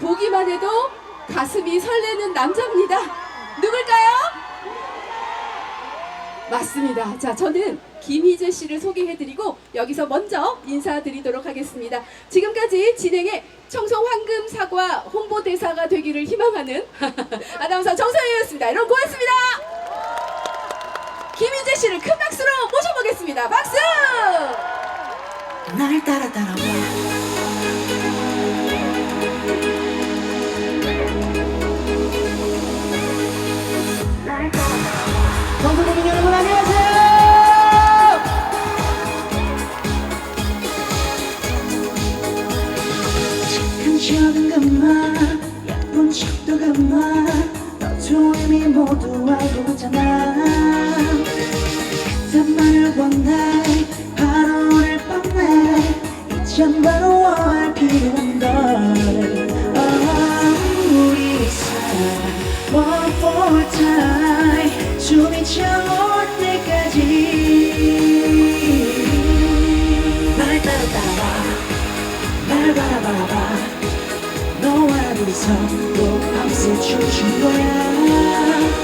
보기만 해도 가슴이 설레는 남자입니다. 누굴까요? 맞습니다. 자, 저는 김희재 씨를 소개해드리고 여기서 먼저 인사드리도록 하겠습니다. 지금까지 진행의 청송 황금 사과 홍보대사가 되기를 희망하는 아나운서 정서영이었습니다. 여러분 고맙습니다. 김희재 씨를 큰 박수로 모셔보겠습니다. 박수! 날 따라 따라와 정수국민 여러분 안녕하세요. 착한 척은 그만 예쁜 척도 그만 너도 이미 모두 알고 있잖아 그때만을 원해 바로 오늘 밤에 이젠 바로 알 필요한 걸 또 밤새 춤춘 거야.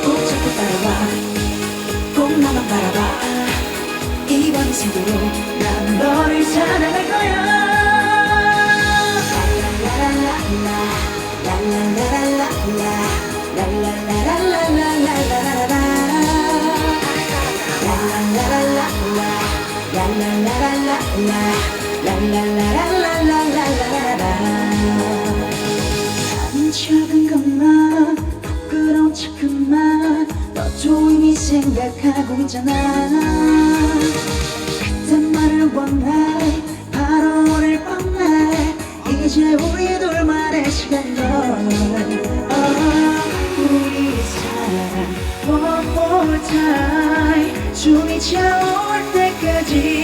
꼭 잡고 따라와 꼭 나만 바라봐. 이번 생으로 난 너를 사랑할 거야 생각하고 있잖아. 그때만을 원해. 바로 오늘 밤에 이제 우리 둘만의 시간 널 oh, 우리 사랑 one more time 숨이 차올 때까지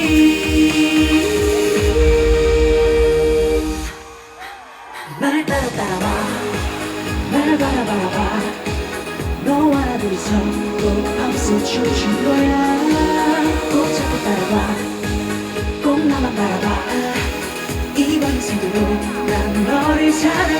둘이서 또 밤새 춤춘 거야. 꼭 잡고 따라와. 꼭 나만 바라봐. 이번 생으로 난 너를 사랑